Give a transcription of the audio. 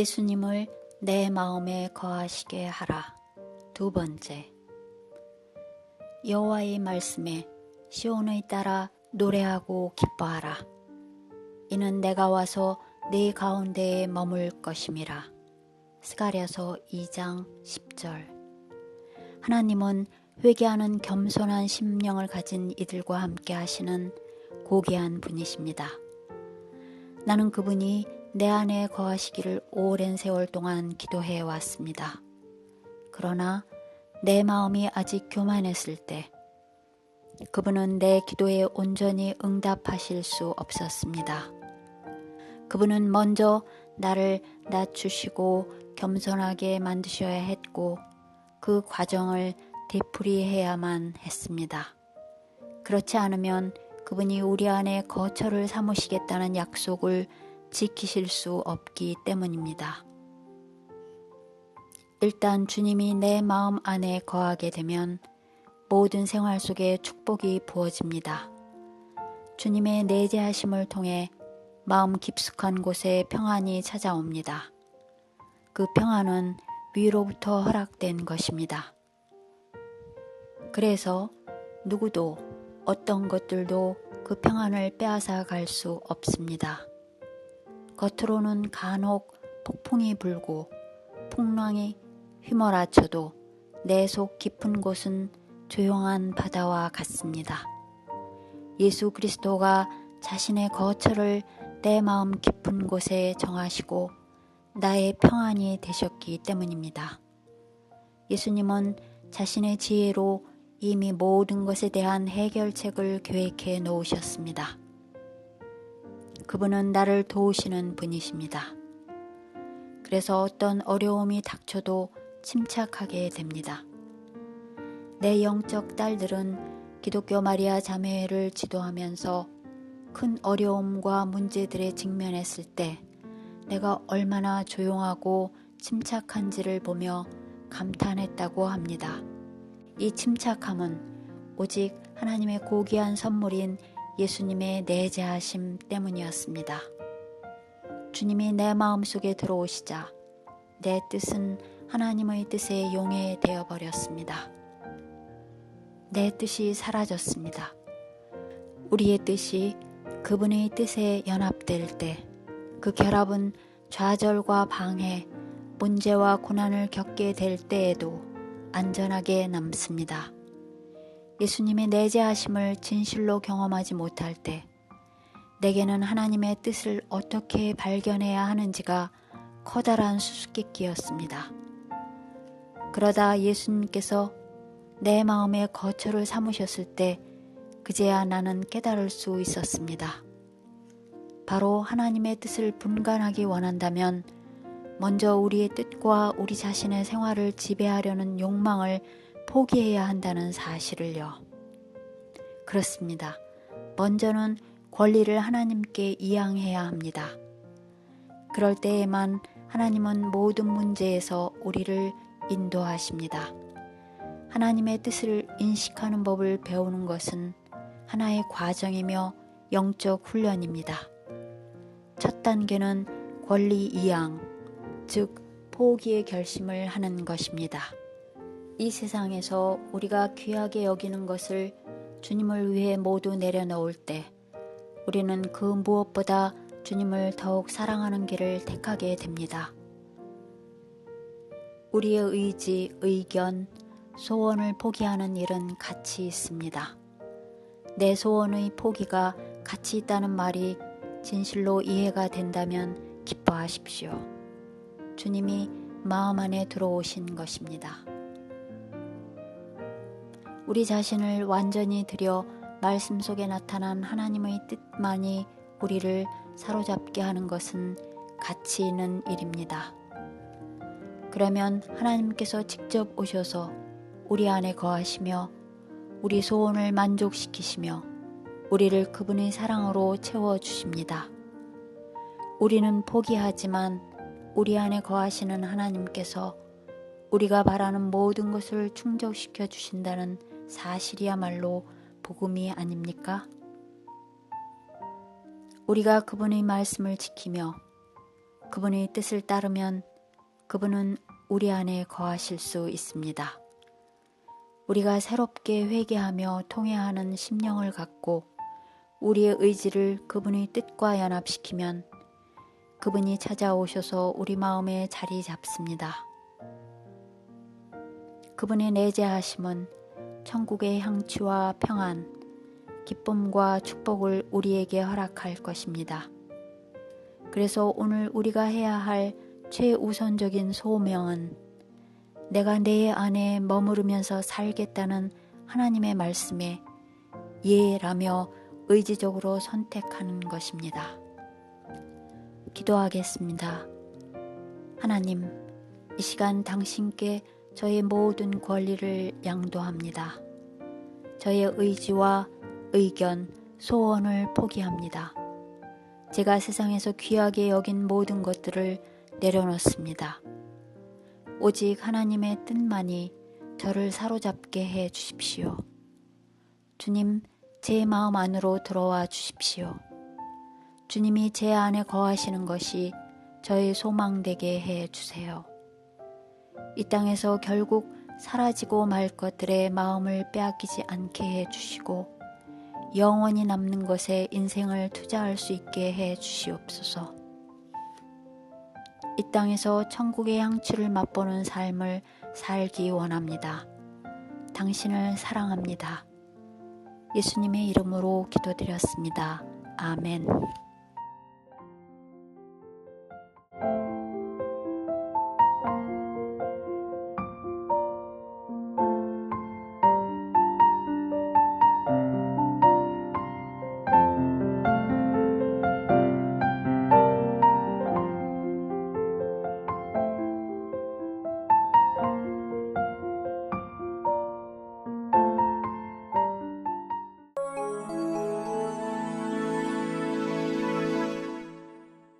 예수님을 내 마음에 거하시게 하라. 두 번째. 여호와의 말씀에 시온의 따라 노래하고 기뻐하라. 이는 내가 와서 네 가운데에 머물 것임이라. 스가랴서 2장 10절. 하나님은 회개하는 겸손한 심령을 가진 이들과 함께 하시는 고귀한 분이십니다. 나는 그분이 내 안에 거하시기를 오랜 세월 동안 기도해 왔습니다. 그러나 내 마음이 아직 교만했을 때 그분은 내 기도에 온전히 응답하실 수 없었습니다. 그분은 먼저 나를 낮추시고 겸손하게 만드셔야 했고 그 과정을 되풀이해야만 했습니다. 그렇지 않으면 그분이 우리 안에 거처를 삼으시겠다는 약속을 지키실 수 없기 때문입니다. 일단 주님이 내 마음 안에 거하게 되면 모든 생활 속에 축복이 부어집니다. 주님의 내재하심을 통해 마음 깊숙한 곳에 평안이 찾아옵니다. 그 평안은 위로부터 허락된 것입니다. 그래서 누구도 어떤 것들도 그 평안을 빼앗아 갈 수 없습니다. 겉으로는 간혹 폭풍이 불고 풍랑이 휘몰아쳐도 내 속 깊은 곳은 조용한 바다와 같습니다. 예수 그리스도가 자신의 거처를 내 마음 깊은 곳에 정하시고 나의 평안이 되셨기 때문입니다. 예수님은 자신의 지혜로 이미 모든 것에 대한 해결책을 계획해 놓으셨습니다. 그분은 나를 도우시는 분이십니다. 그래서 어떤 어려움이 닥쳐도 침착하게 됩니다. 내 영적 딸들은 기독교 마리아 자매를 지도하면서 큰 어려움과 문제들에 직면했을 때 내가 얼마나 조용하고 침착한지를 보며 감탄했다고 합니다. 이 침착함은 오직 하나님의 고귀한 선물인 예수님의 내재하심 때문이었습니다. 주님이 내 마음속에 들어오시자 내 뜻은 하나님의 뜻에 용해 되어 버렸습니다. 내 뜻이 사라졌습니다. 우리의 뜻이 그분의 뜻에 연합될 때 그 결합은 좌절과 방해, 문제와 고난을 겪게 될 때에도 안전하게 남습니다. 예수님의 내재하심을 진실로 경험하지 못할 때 내게는 하나님의 뜻을 어떻게 발견해야 하는지가 커다란 수수께끼였습니다. 그러다 예수님께서 내 마음의 거처를 삼으셨을 때 그제야 나는 깨달을 수 있었습니다. 바로 하나님의 뜻을 분간하기 원한다면 먼저 우리의 뜻과 우리 자신의 생활을 지배하려는 욕망을 포기해야 한다는 사실을요. 그렇습니다. 먼저는 권리를 하나님께 이양해야 합니다. 그럴 때에만 하나님은 모든 문제에서 우리를 인도하십니다. 하나님의 뜻을 인식하는 법을 배우는 것은 하나의 과정이며 영적 훈련입니다. 첫 단계는 권리 이양, 즉 포기의 결심을 하는 것입니다. 이 세상에서 우리가 귀하게 여기는 것을 주님을 위해 모두 내려놓을 때 우리는 그 무엇보다 주님을 더욱 사랑하는 길을 택하게 됩니다. 우리의 의지, 의견, 소원을 포기하는 일은 가치 있습니다. 내 소원의 포기가 가치 있다는 말이 진실로 이해가 된다면 기뻐하십시오. 주님이 마음 안에 들어오신 것입니다. 우리 자신을 완전히 들여 말씀 속에 나타난 하나님의 뜻만이 우리를 사로잡게 하는 것은 가치 있는 일입니다. 그러면 하나님께서 직접 오셔서 우리 안에 거하시며 우리 소원을 만족시키시며 우리를 그분의 사랑으로 채워주십니다. 우리는 포기하지만 우리 안에 거하시는 하나님께서 우리가 바라는 모든 것을 충족시켜 주신다는 사실이야말로 복음이 아닙니까? 우리가 그분의 말씀을 지키며 그분의 뜻을 따르면 그분은 우리 안에 거하실 수 있습니다. 우리가 새롭게 회개하며 통회하는 심령을 갖고 우리의 의지를 그분의 뜻과 연합시키면 그분이 찾아오셔서 우리 마음에 자리 잡습니다. 그분의 내재하심은 천국의 향취와 평안, 기쁨과 축복을 우리에게 허락할 것입니다. 그래서 오늘 우리가 해야 할 최우선적인 소명은 내가 내 안에 머무르면서 살겠다는 하나님의 말씀에 예라며 의지적으로 선택하는 것입니다. 기도하겠습니다. 하나님, 이 시간 당신께 저의 모든 권리를 양도합니다. 저의 의지와 의견, 소원을 포기합니다. 제가 세상에서 귀하게 여긴 모든 것들을 내려놓습니다. 오직 하나님의 뜻만이 저를 사로잡게 해 주십시오. 주님, 제 마음 안으로 들어와 주십시오. 주님이 제 안에 거하시는 것이 저의 소망되게 해 주세요. 이 땅에서 결국 사라지고 말 것들의 마음을 빼앗기지 않게 해 주시고 영원히 남는 것에 인생을 투자할 수 있게 해 주시옵소서. 이 땅에서 천국의 향취를 맛보는 삶을 살기 원합니다. 당신을 사랑합니다. 예수님의 이름으로 기도드렸습니다. 아멘.